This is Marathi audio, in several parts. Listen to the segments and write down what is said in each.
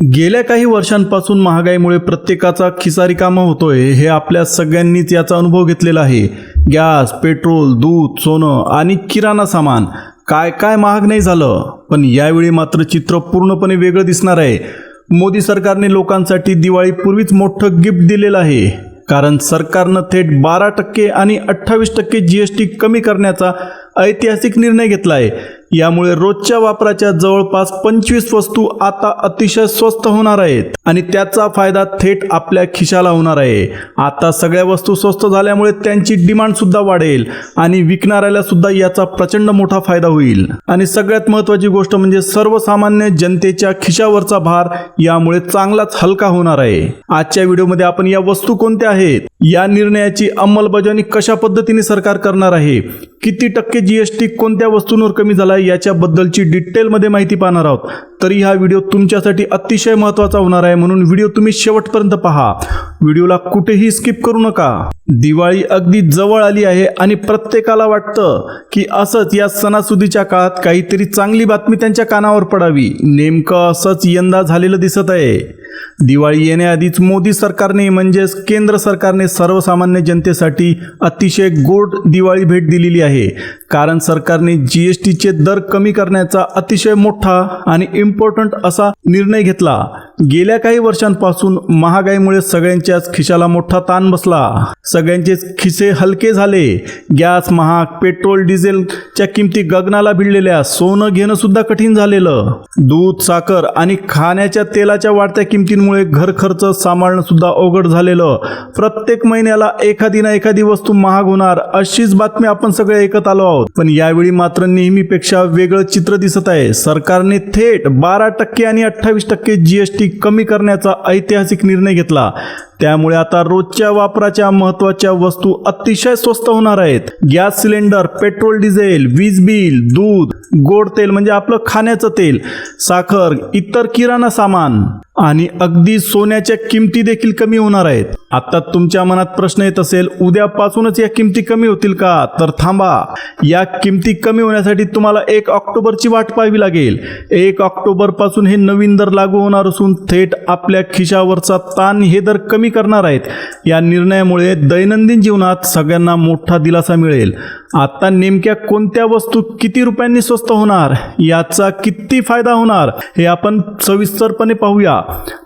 गेल्या काही वर्षांपासून महागाईमुळे प्रत्येकाचा खिसा रिकामा होतोय हे आपल्या सगळ्यांनीच याचा अनुभव घेतलेला आहे. गॅस पेट्रोल दूध सोनं आणि किराणा सामान काय काय महाग नाही झालं पण यावेळी मात्र चित्र पूर्णपणे वेगळं दिसणार आहे. मोदी सरकारने लोकांसाठी दिवाळीपूर्वीच मोठं गिफ्ट दिलेलं आहे. कारण सरकारनं थेट बारा टक्के आणि अठ्ठावीस टक्के जी एस टी कमी करण्याचा ऐतिहासिक निर्णय घेतला आहे यामुळे रोजच्या वापराच्या जवळपास पंचवीस वस्तू आता अतिशय स्वस्त होणार आहेत. आणि त्याचा फायदा थेट आपल्या खिशाला होणार आहे. आता सगळ्या वस्तू स्वस्त झाल्यामुळे त्यांची डिमांड सुद्धा वाढेल आणि विकणाऱ्याला सुद्धा याचा प्रचंड मोठा फायदा होईल. आणि सगळ्यात महत्त्वाची गोष्ट म्हणजे सर्वसामान्य जनतेच्या खिशावरचा भार यामुळे चांगलाच हलका होणार आहे. आजच्या व्हिडिओमध्ये आपण या वस्तू कोणत्या आहेत? या निर्णयाची अंमलबजावणी कशा पद्धतीने सरकार करणार आहे? किती टक्के जीएसटी कोणत्या वस्तूंवर कमी झाला याच्याबद्दलची डिटेलमध्ये माहिती पाहणार आहोत. तरी हा व्हिडिओ तुमच्यासाठी अतिशय महत्त्वाचा होणार आहे म्हणून व्हिडिओ तुम्ही शेवटपर्यंत पहा. व्हिडिओला कुठेही स्किप करू नका. दिवाळी अगदी जवळ आली आहे आणि प्रत्येकाला वाटतं की असंच या सणासुदीच्या काळात काहीतरी चांगली बातमी त्यांच्या कानावर पडावी. नेमकं असंच यंदा झालेलं दिसत आहे. दिवाळी येण्याआधीच मोदी सरकारने म्हणजेच केंद्र सरकारने सर्वसामान्य जनतेसाठी अतिशय गोड दिवाळी भेट दिलेली आहे. कारण सरकारने जी एस टीचे दर कमी करण्याचा अतिशय मोठा आणि इम्पॉर्टंट असा निर्णय घेतला. गेल्या काही वर्षांपासून महागाईमुळे सगळ्यांच्याच खिशाला मोठा ताण बसला. सगळ्यांचेच खिसे हलके झाले. गॅस महाग पेट्रोल डिझेलच्या किमती गगनाला भिडलेल्या सोनं घेणं सुद्धा कठीण झालेलं. दूध साखर आणि खाण्याच्या तेलाच्या वाढत्या किमती किमतींमुळे घर खर्च सांभाळणं सुद्धा अवघड झालेलं. प्रत्येक महिन्याला एखादी ना एखादी वस्तू महाग होणार अशीच बातमी आपण सगळे ऐकत आलो आहोत. पण यावेळी मात्र नेहमीपेक्षा वेगळं चित्र दिसत आहे. सरकारने थेट बारा टक्के आणि अठ्ठावीस टक्के जीएसटी कमी करण्याचा ऐतिहासिक निर्णय घेतला. त्यामुळे आता रोजच्या वापराच्या महत्त्वाच्या वस्तू अतिशय स्वस्त होणार आहेत. गॅस सिलेंडर पेट्रोल डिझेल वीज बिल दूध गोड तेल म्हणजे आपलं खाण्याचं तेल साखर इतर किराणा सामान. आणि अगदी सोन्याच्या किमती देखील कमी होणार आहेत. आता तुमच्या मनात प्रश्न येत असेल उद्यापासूनच या किमती कमी होतील का? तर थांबा. या किमती कमी होण्यासाठी तुम्हाला एक ऑक्टोबरची वाट पाहावी लागेल. एक ऑक्टोबरपासून हे नवीन दर लागू होणार असून थेट आपल्या खिशावरचा ताण हे दर कमी करणार आहेत. या निर्णयामुळे दैनंदिन जीवनात सगळ्यांना मोठा दिलासा मिळेल. आता नेमक्या कोणत्या वस्तू किती रुपयांनी स्वस्त होणार याचा किती फायदा होणार हे आपण सविस्तरपणे पाहूया.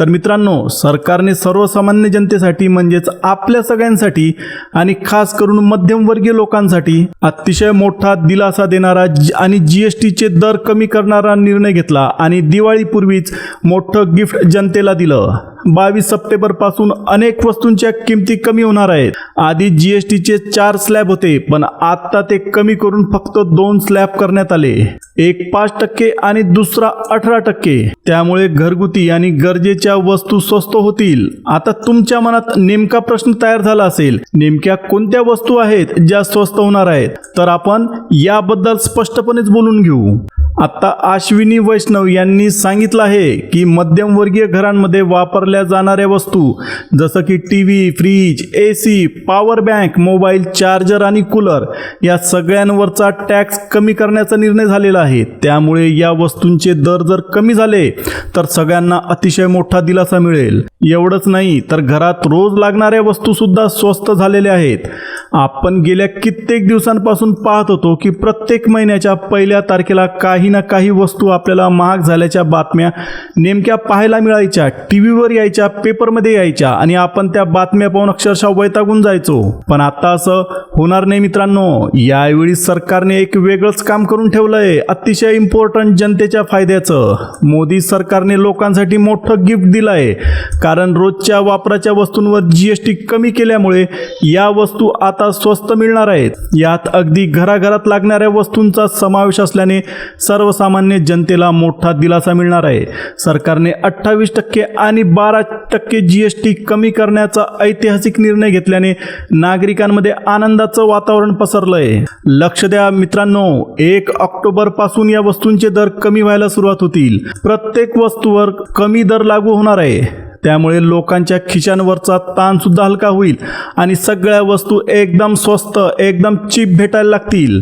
तर मित्रांनो सरकारने सर्वसामान्य जनतेसाठी म्हणजेच आपल्या सगळ्यांसाठी आणि खास करून मध्यमवर्गीय लोकांसाठी अतिशय मोठा दिलासा देणारा आणि जी एस टीचे दर कमी करणारा निर्णय घेतला आणि दिवाळीपूर्वीच मोठं गिफ्ट जनतेला दिलं. बावीस सप्टेंबरपासून अनेक वस्तूंच्या किमती कमी होणार आहेत. आधी जीएसटीचे चार स्लॅब होते पण आता ते कमी करून फक्त दोन स्लॅब करण्यात आले. एक पाच टक्के आणि दुसरा अठरा टक्के. त्यामुळे घरगुती आणि गरजेच्या वस्तू स्वस्त होतील. आता तुमच्या मनात नेमका प्रश्न तयार झाला असेल नेमक्या कोणत्या वस्तू आहेत ज्या स्वस्त होणार आहेत? तर आपण याबद्दल स्पष्टपणेच बोलून घेऊ. आता अश्विनी वैष्णव यांनी सांगितलं आहे की मध्यमवर्गीय घरांमध्ये वापरल्या जाणाऱ्या वस्तू जसं की T V fridge A C power bank mobile charger आणि कूलर या सगळ्यांवरचा टॅक्स कमी करण्याचा निर्णय झालेला आहे. त्यामुळे या वस्तूंचे दर जर कमी झाले तर सगळ्यांना अतिशय मोठा दिलासा मिळेल. एवढंच नाही तर घरात रोज लागणाऱ्या वस्तूसुद्धा स्वस्त झालेल्या आहेत. आपण गेल्या कित्येक दिवसांपासून पाहत होतो की प्रत्येक महिन्याच्या पहिल्या तारखेला काही ना काही वस्तू आपल्याला महाग झाल्याच्या बातम्या नेमक्या पाहायला मिळायच्या टी व्हीवर यायच्या पेपरमध्ये यायच्या आणि आपण त्या बातम्या पाहून अक्षरशः वैतागून जायचो. पण आता असं होणार नाही मित्रांनो. यावेळी सरकारने एक वेगळंच काम करून ठेवलंय अतिशय इम्पॉर्टंट जनतेच्या फायद्याचं. मोदी सरकारने लोकांसाठी मोठं गिफ्ट दिलंय. कारण रोजच्या वापराच्या वस्तूंवर जीएसटी कमी केल्यामुळे या वस्तू आता स्वस्त मिळणार आहेत. यात अगदी घराघरात लागणाऱ्या वस्तूंचा समावेश असल्याने सर्वसामान्य जनतेला मोठा दिलासा मिळणार आहे. सरकारने अठ्ठावीस टक्के आणि बारा टक्के जी एस टी कमी करण्याचा ऐतिहासिक निर्णय घेतल्याने नागरिकांमध्ये आनंदाचं वातावरण पसरलंय. लक्ष द्या मित्रांनो एक ऑक्टोबरपासून या वस्तूंचे दर कमी व्हायला सुरुवात होतील. प्रत्येक वस्तूवर कमी दर लागू होणार आहे. त्यामुळे लोकांच्या खिशांवरचा ताण सुद्धा हलका होईल आणि सगळ्या वस्तू एकदम स्वस्त एकदम चीप भेटायला लागतील.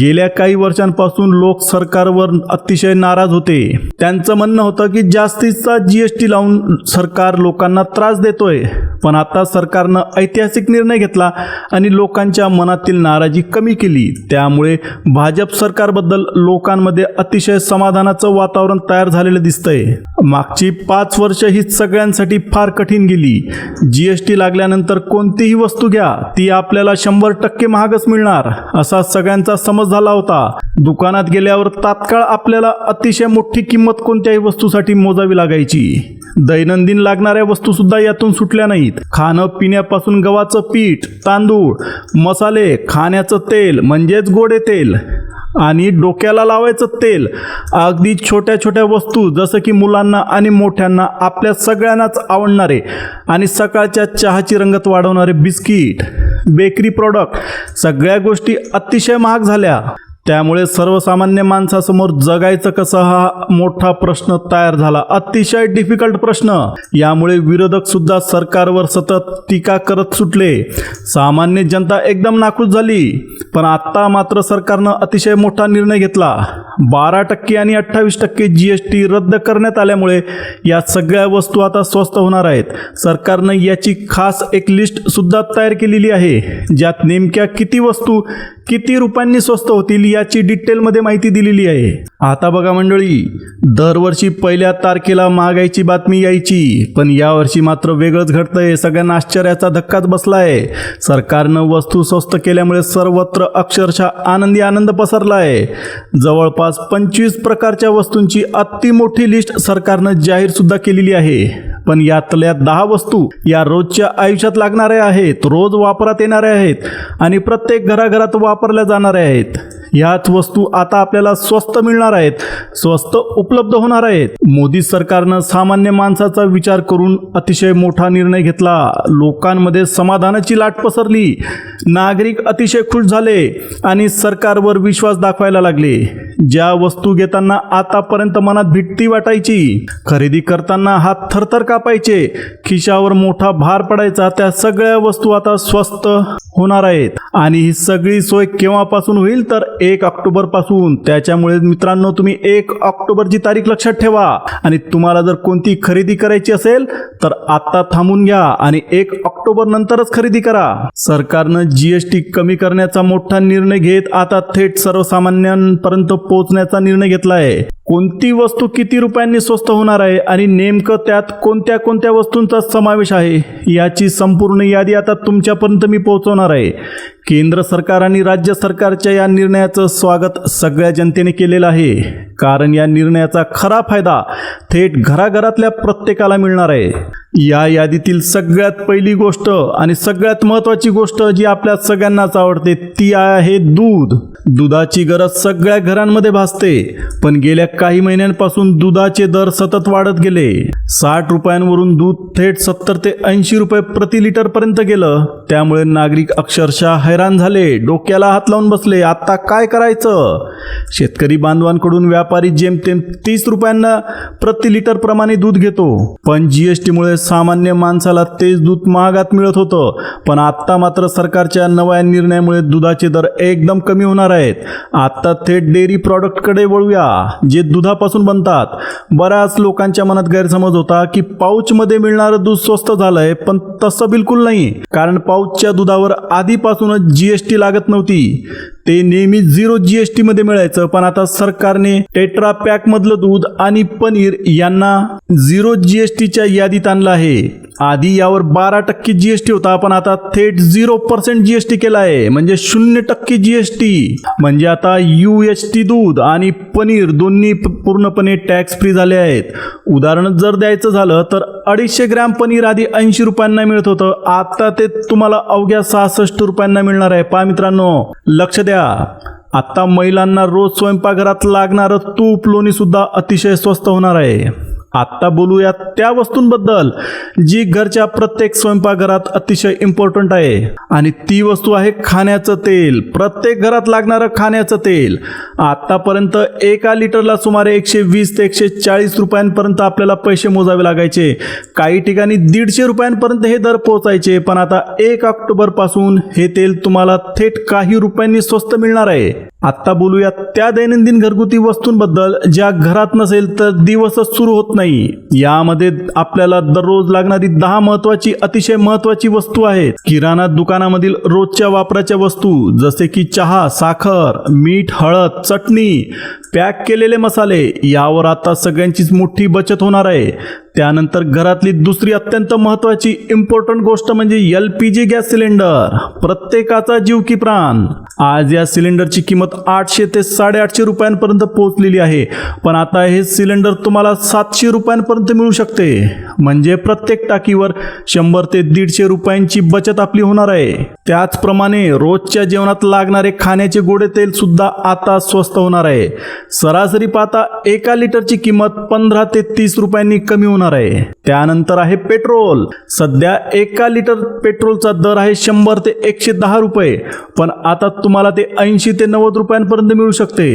गेल्या काही वर्षांपासून लोक सरकारवर अतिशय नाराज होते. त्यांचं म्हणणं होतं की जास्तीचा जी एस टी लावून सरकार लोकांना त्रास देतोय. पण आता सरकारनं ऐतिहासिक निर्णय घेतला आणि लोकांच्या मनातील नाराजी कमी केली. त्यामुळे भाजप सरकारबद्दल लोकांमध्ये अतिशय समाधानाचं वातावरण तयार झालेलं दिसतंय. मागची पाच वर्ष ही सगळ्यां सगळ्यांसाठी फार कठीण गेली. जीएसटी लागल्यानंतर कोणतीही वस्तू घ्या ती आपल्याला शंभर टक्के महागच मिळणार असा सगळ्यांचा समज झाला होता. दुकानात गेल्यावर तात्काळ आपल्याला अतिशय मोठी किंमत कोणत्याही वस्तूसाठी मोजावी लागायची. दैनंदिन लागणाऱ्या वस्तू सुद्धा यातून सुटल्या नाहीत. खाणं पिण्यापासून गव्हाचं पीठ तांदूळ मसाले खाण्याचं तेल म्हणजेच गोडे तेल आणि डोक्याला लावायचं तेल. अगदी छोट्या छोट्या वस्तू जसं की मुलांना आणि मोठ्यांना आपल्या सगळ्यांनाच आवडणारे आणि सकाळच्या चहाची रंगत वाढवणारे बिस्किट बेकरी प्रॉडक्ट सगळ्या गोष्टी अतिशय महाग झाल्या. त्यामुळे सर्वसामान्य माणसासमोर जगायचं कसं हा मोठा प्रश्न तयार झाला? अतिशय डिफिकल्ट प्रश्न. यामुळे विरोधक सुद्धा सरकारवर सतत टीका करत सुटले. सामान्य जनता एकदम नाखुश झाली पण आत्ता मात्र सरकारनं अतिशय मोठा निर्णय घेतला. बारा टक्के आणि अठ्ठावीस टक्के जी एस टी रद्द करण्यात आल्यामुळे या सगळ्या वस्तू आता स्वस्त होणार आहेत. सरकारनं याची खास एक लिस्ट सुद्धा तयार केलेली आहे ज्यात नेमक्या किती वस्तू किती रुपयांनी स्वस्त होतील याची डिटेलमध्ये माहिती दिलेली आहे. आता बघा मंडळी दरवर्षी पहिल्या तारखेला महागाईची बातमी यायची पण यावर्षी मात्र वेगळंच घडतंय. सगळ्यांना आश्चर्याचा धक्काच बसलाय. सरकारनं वस्तू स्वस्त केल्यामुळे सर्वत्र अक्षरशः आनंदी आनंद पसरलाय. जवळपास पंचवीस प्रकारच्या वस्तूंची अति मोठी लिस्ट सरकारनं जाहीर सुद्धा केलेली आहे. पण यातल्या दहा वस्तू या रोजच्या आयुष्यात लागणाऱ्या आहेत. रोज वापरात येणाऱ्या आहेत आणि प्रत्येक घराघरात वापरल्या जाणाऱ्या आहेत. ह्याच वस्तू आता आपल्याला स्वस्त मिळणार आहेत स्वस्त उपलब्ध होणार आहेत. मोदी सरकारनं सामान्य माणसाचा विचार करून अतिशय मोठा निर्णय घेतला. लोकांमध्ये समाधानाची लाट पसरली. नागरिक अतिशय खुश झाले आणि सरकारवर विश्वास दाखवायला लागले. ज्या वस्तू घेताना आतापर्यंत मनात भीती वाटायची खरेदी करताना हात थरथर कापायचे खिशावर मोठा भार पडायचा त्या सगळ्या वस्तू आता स्वस्त होणार आहेत. आणि ही सगळी सोय केव्हापासून होईल तर एक ऑक्टोबरपासून. त्याच्यामुळे मित्रांनो तुम्ही एक ऑक्टोबरची तारीख लक्षात ठेवा. आणि तुम्हाला जर कोणती खरेदी करायची असेल तर आता थांबून घ्या आणि एक ऑक्टोबर नंतरच खरेदी करा. सरकारनं जीएसटी कमी करण्याचा मोठा निर्णय घेत आता थेट सर्वसामान्यांपर्यंत पोहोचण्याचा निर्णय घेतला आहे कोणती वस्तू किती रुपयांनी स्वस्त होणार आहे आणि नेमकं त्यात कोणत्या कोणत्या वस्तूंचा समावेश आहे याची संपूर्ण यादी आता तुमच्यापर्यंत मी पोहोचवणार आहे. केंद्र सरकार आणि राज्य सरकारच्या या निर्णयाचं स्वागत सगळ्या जनतेने केलेलं आहे. कारण या निर्णयाचा खरा फायदा थेट घराघरातल्या प्रत्येकाला मिळणार आहे. या यादीतील सगळ्यात पहिली गोष्ट आणि सगळ्यात महत्त्वाची गोष्ट जी आपल्या सगळ्यांनाच आवडते ती आहे दूध. दुधाची गरज सगळ्या घरांमध्ये भासते पण गेल्या काही महिन्यांपासून दुधाचे दर सतत वाढत गेले. साठ रुपयांवरून दूध थेट सत्तर ते ऐंशी रुपये प्रति लिटर पर्यंत गेलं. त्यामुळे नागरिक अक्षरशः हैराण झाले डोक्याला हात लावून बसले आता काय करायचं? शेतकरी बांधवांकडून व्यापारी जेमतेम तीस रुपयांना प्रति लिटर प्रमाणे दूध घेतो. पण जीएसटीमुळे सामान्य माणसाला तेच दूध महागात मिळत होतं. पण आत्ता मात्र सरकारच्या नव्या निर्णयामुळे दुधाचे दर एकदम कमी होणार आहेत. आत्ता थेट डेअरी प्रॉडक्टकडे वळूया जे दुधापासून बनतात. बऱ्याच लोकांच्या मनात गैरसमज होता की पाऊचमध्ये मिळणारं दूध स्वस्त झालंय पण तसं बिलकुल नाही. कारण पाऊचच्या दुधावर आधीपासूनच जीएसटी लागत नव्हती. ते नेहमी झिरो जीएसटी मध्ये मिळायचं पण आता सरकारने टेट्रा पॅक मधलं दूध आणि पनीर यांना झिरो जीएसटीच्या यादीत आणलं आहे. आधी यावर बारा टक्के जीएसटी होता पण आता थेट झिरो पर्सेंट जीएसटी केला आहे. म्हणजे शून्य टक्के जीएसटी म्हणजे आता यू टी दूध आणि पनीर दोन्ही पूर्णपणे टॅक्स फ्री झाले आहेत. उदाहरण जर द्यायचं झालं तर अडीचशे ग्रॅम पनीर आधी ऐंशी रुपयांना मिळत होतं. आता ते तुम्हाला अवघ्या सहासष्ट रुपयांना मिळणार आहे. पहा मित्रांनो लक्ष द्या. आता महिलांना रोज स्वयंपाकघरात लागणारं तूप लोणी सुद्धा अतिशय स्वस्त होणार आहे. आत्ता बोलूया त्या वस्तूंबद्दल जी घरच्या प्रत्येक स्वयंपाकघरात अतिशय इम्पॉर्टंट आहे. आणि ती वस्तू आहे खाण्याचं तेल प्रत्येक घरात लागणारं खाण्याचं तेल. आत्तापर्यंत एका लिटरला सुमारे एकशे वीस ते एकशे चाळीस रुपयांपर्यंत आपल्याला पैसे मोजावे लागायचे. काही ठिकाणी दीडशे रुपयांपर्यंत हे दर पोहोचायचे पण आता एक ऑक्टोबरपासून हे तेल तुम्हाला थेट काही रुपयांनी स्वस्त मिळणार आहे. आत्ता बोलूया त्या दैनंदिन घरगुती वस्तूंबद्दल ज्या घरात नसेल तर दिवसच सुरू होत नाही. नाही. यामध्ये आपल्याला दररोज लागणारी दहा महत्वाची अतिशय महत्वाची वस्तू आहेत. किराणा दुकानामधील रोजच्या वापराच्या वस्तू जसे की चहा साखर मीठ हळद चटणी पॅक केलेले मसाले यावर आता सगळ्यांचीच मोठी बचत होणार आहे. त्यानंतर घरातली दुसरी अत्यंत महत्वाची इम्पॉर्टंट गोष्ट म्हणजे L P G gas cylinder प्रत्येकाचा जीव की प्राण. आज या सिलेंडरची किंमत आठशे ते साडेआठशे रुपयांपर्यंत पोहोचलेली आहे. पण आता हे सिलेंडर तुम्हाला सातशे रुपयांपर्यंत मिळू शकते. म्हणजे प्रत्येक टाकीवर शंभर ते दीडशे रुपयांची बचत आपली होणार आहे. त्याचप्रमाणे रोजच्या जेवणात लागणारे खाण्याचे गोडे तेल सुद्धा आता स्वस्त होणार आहे. सरासरी पाहता एका लिटरची किंमत पंधरा ते तीस रुपयांनी कमी होणार आहे त्यानंतर आहे पेट्रोल. सध्या एका लिटर पेट्रोलचा दर आहे शंभर ते एकशे दहा रुपये. पण आता तुम्हाला ते ऐंशी ते नव्वद रुपयांपर्यंत मिळू शकते.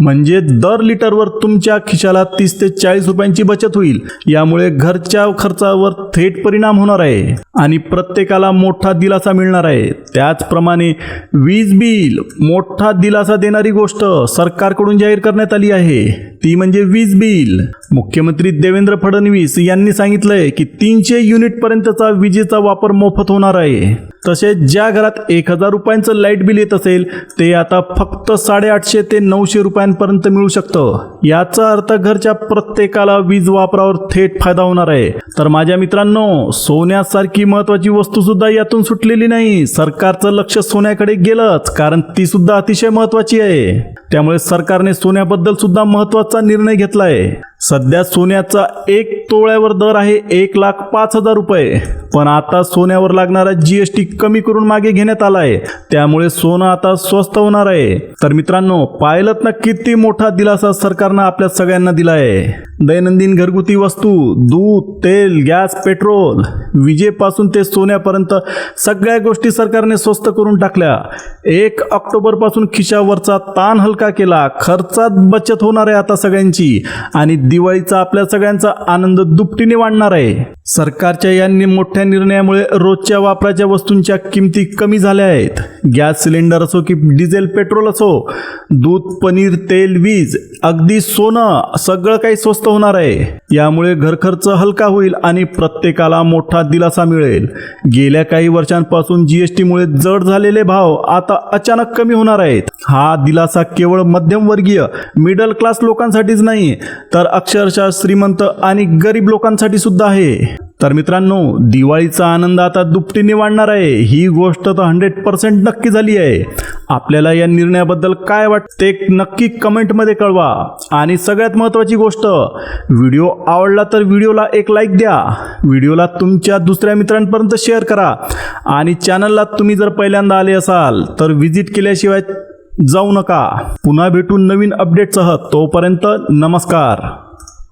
म्हणजे दर लिटरवर तुमच्या खिशाला तीस ते चाळीस रुपयांची बचत होईल. यामुळे घरच्या खर्चावर थेट परिणाम होणार आहे. आणि प्रत्येकाला मोठा दिलासा मिळणार आहे. त्याचप्रमाणे वीज बिल मोठा दिलासा देणारी गोष्ट सरकारकडून जाहीर करण्यात आली आहे. ती म्हणजे वीज बिल. मुख्यमंत्री देवेंद्र फडणवीस यांनी सांगितलंय की तीनशे युनिट पर्यंतचा विजेचा वापर मोफत होणार आहे. तसेच ज्या घरात एक हजार रुपयांचं लाइट बिल येत असेल ते आता फक्त साडेआठशे ते नऊशे रुपयांपर्यंत मिळू शकतं. याचा अर्थ घरच्या प्रत्येकाला वीज वापरावर थेट फायदा होणार आहे. तर माझ्या मित्रांनो सोन्यासारखी महत्वाची वस्तू सुद्धा यातून सुटलेली नाही. सरकारचं लक्ष सोन्याकडे गेलंच कारण ती सुद्धा अतिशय महत्वाची आहे. त्यामुळे सरकारने सोन्याबद्दल सुद्धा महत्त्वाचा निर्णय घेतलाय. सध्या सोन्याचा एक तोळ्यावर दर आहे एक लाख पाच हजार रुपये. पण आता सोन्यावर लागणारा जीएसटी कमी करून मागे घेण्यात आलाय. त्यामुळे सोनं आता स्वस्त होणार आहे. तर मित्रांनो पाहिलं ना किती मोठा दिलासा सरकारनं आपल्या सगळ्यांना दिलाय? दैनंदिन घरगुती वस्तू दूध तेल गॅस पेट्रोल विजेपासून ते सोन्यापर्यंत सगळ्या गोष्टी सरकारने स्वस्त करून टाकल्या. एक ऑक्टोबरपासून खिशावरचा ताण हलका केला. खर्चात बचत होणार आहे आता सगळ्यांची. आणि दिवाळीचा आपल्या सगळ्यांचा आनंद दुपटीने वाढणार आहे. सरकारच्या या नि- मोठ्या निर्णयामुळे रोजच्या वापराच्या वस्तूंच्या किमती कमी झाल्या आहेत. गॅस सिलेंडर असो की डिझेल पेट्रोल असो दूध पनीर तेल वीज अगदी सोनं सगळं काही स्वस्त होणार आहे. यामुळे घरखर्च हलका होईल आणि प्रत्येकाला मोठा दिलासा मिळेल. गेल्या काही वर्षांपासून जीएसटीमुळे जड झालेले भाव आता अचानक कमी होणार आहेत. हा दिलासा केवळ मध्यमवर्गीय मिडल क्लास लोकांसाठीच नाही तर अक्षरशः श्रीमंत आणि गरीब लोकांसाठी सुद्धा आहे. तर मित्रांनो दिवाळीचा आनंद आता दुपटीने वाढणार आहे. ही गोष्ट तर हंड्रेड पर्सेंट नक्की झाली आहे. आपल्याला या निर्णयाबद्दल काय वाटते नक्की कमेंटमध्ये कळवा. आणि सगळ्यात महत्त्वाची गोष्ट व्हिडिओ आवडला तर व्हिडिओला एक लाईक द्या. व्हिडिओला तुमच्या दुसऱ्या मित्रांपर्यंत शेअर करा. आणि चॅनलला तुम्ही जर पहिल्यांदा आले असाल तर व्हिजिट केल्याशिवाय जाऊ नका. पुन्हा भेटून नवीन अपडेटसह तोपर्यंत नमस्कार.